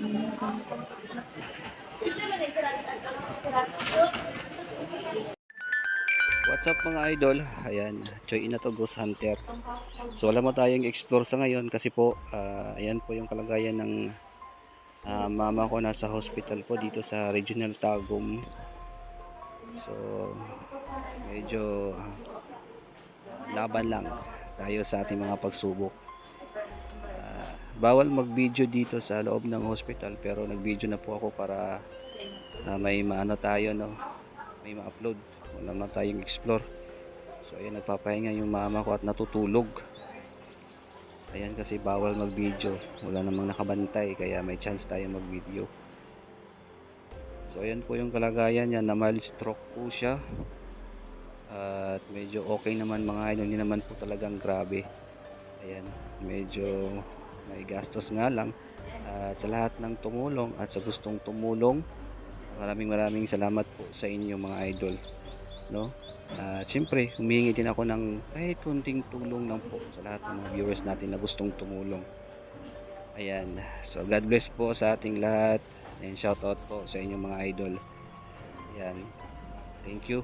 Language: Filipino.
What's up mga idol? Ayan, Joy na to Ghost Hunter. So wala mo tayong explore sa ngayon kasi po, ah, ayan po yung kalagayan ng ah, mama ko nasa hospital po dito sa Regional Tagum. So medyo laban lang tayo sa ating mga pagsubok. Bawal mag-video dito sa loob ng hospital pero nag-video na po ako para ah, may maano tayo no, may ma-upload. Wala naman tayong explore. So ayan nagpapahinga yung mama ko at natutulog. Ayan kasi bawal mag video wala namang nakabantay kaya may chance tayo mag video so ayan po yung kalagayan niya. Na mild stroke po siya. At medyo okay naman mga idol. Hindi naman po talagang grabe. Ayan medyo may gastos nga lang. At sa lahat ng tumulong at sa gustong tumulong maraming maraming salamat po sa inyo mga idol. No? At syempre humihingi din ako ng kahit kunting tulong lang po sa lahat ng mga viewers natin na gustong tumulong. Ayan. So God bless po sa ating lahat. And shout out po sa inyong mga idol. Ayan. Thank you